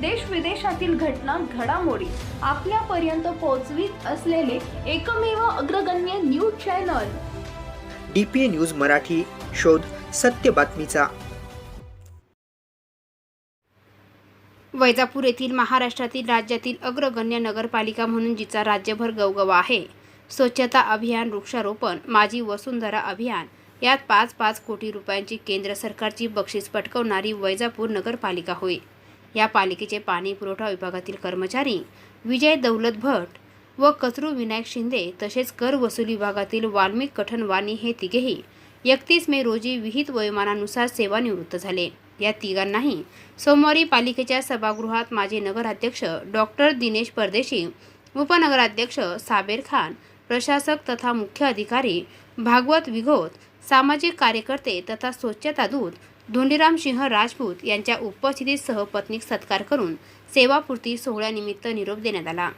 देश विदेशातील घटना घडामोडी आपल्यापर्यंत पोहोचवीत असलेले एकमेव अग्रगण्य news channel. D P A news Marathi शोध सत्य बातमीचा. वैजापूर येथील महाराष्ट्रातील राज्यातील अग्रगण्य नगरपालिका म्हणून जिचा राज्यभर गवगवा आहे. स्वच्छता अभियान वृक्षारोपण माझी वसुंधरा अभियान यात पाच पाच कोटी रुपयांची केंद्र सरकारची बक्षीस पटकवणारी वैजापूर नगरपालिका होय. या पालिकेचे पाणी पुरवठा विभागातील कर्मचारी विजय दौलत भट व कचरू विनायक शिंदे तसेच कर वसुली विभागातील वाल्मिक कठनवानी हे तिघेही एकतीस मे रोजी विहित वयोमानानुसार सेवानिवृत्त झाले. या तिघांनाही सोमवारी पालिकेच्या सभागृहात माजी नगराध्यक्ष डॉक्टर दिनेश परदेशी उपनगराध्यक्ष साबेर खान प्रशासक तथा मुख्य अधिकारी भागवत विघोत सामाजिक कार्यकर्ते तथा स्वच्छता दूत धोंडीराम सिंह राजपूत यांच्या उपस्थितीत सहपत्नीक सत्कार करून सेवापूर्ती सोहळ्यानिमित्त निरोप देण्यात आला.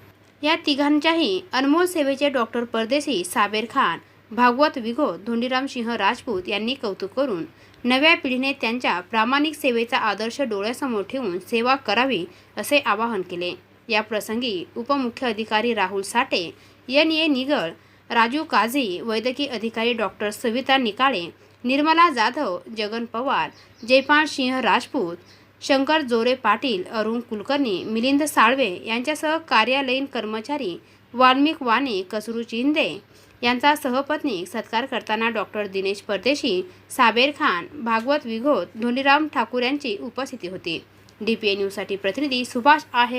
या तिघांच्याही अनमोल सेवेचे डॉक्टर परदेशी साबेर खान भागवत विघो धोंडीराम सिंह राजपूत यांनी कौतुक करून नव्या पिढीने त्यांच्या प्रामाणिक सेवेचा आदर्श डोळ्यासमोर ठेवून सेवा करावी असे आवाहन केले. या प्रसंगी उपमुख्य अधिकारी राहुल साठे एन ए निगळ राजू काझी वैद्यकीय अधिकारी डॉक्टर सविता निकाळे निर्मला जाधव जगन पवार जयपाल सिंह राजपूत शंकर जोरे पाटील अरुण कुलकर्णी मिलिंद साळवे यांच्यासह कार्यालयीन कर्मचारी वाल्मिक वाने कसरू चिंदे यांचा सहपत्नी सत्कार करताना डॉक्टर दिनेश परदेशी साबेर खान भागवत विघोत धोनीराम ठाकूर यांची उपस्थिती होती. डी पी ए न्यूजसाठी प्रतिनिधी सुभाष आहे.